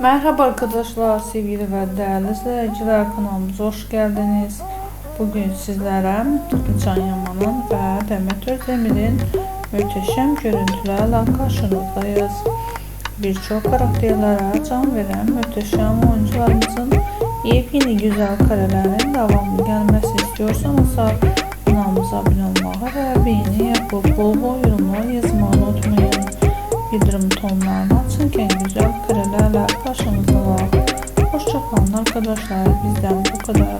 Merhaba arkadaşlar, sevgili ve değerli izleyiciler kanalımıza hoş geldiniz. Bugün sizlere Can Yaman'ın ve Demet Özdemir'in müteşem görüntülerle karşınızdayız. Birçok karakterlere can veren müteşem oyuncularımızın yepyeni güzel karelerin devamlı gelmesi istiyorsanız kanalımıza abone olmayı ve beğeni yapıp bol bol yorumlar yazmayı ki güzel karelerle karşınızda var. Hoşçakalın arkadaşlar bizden bu kadar.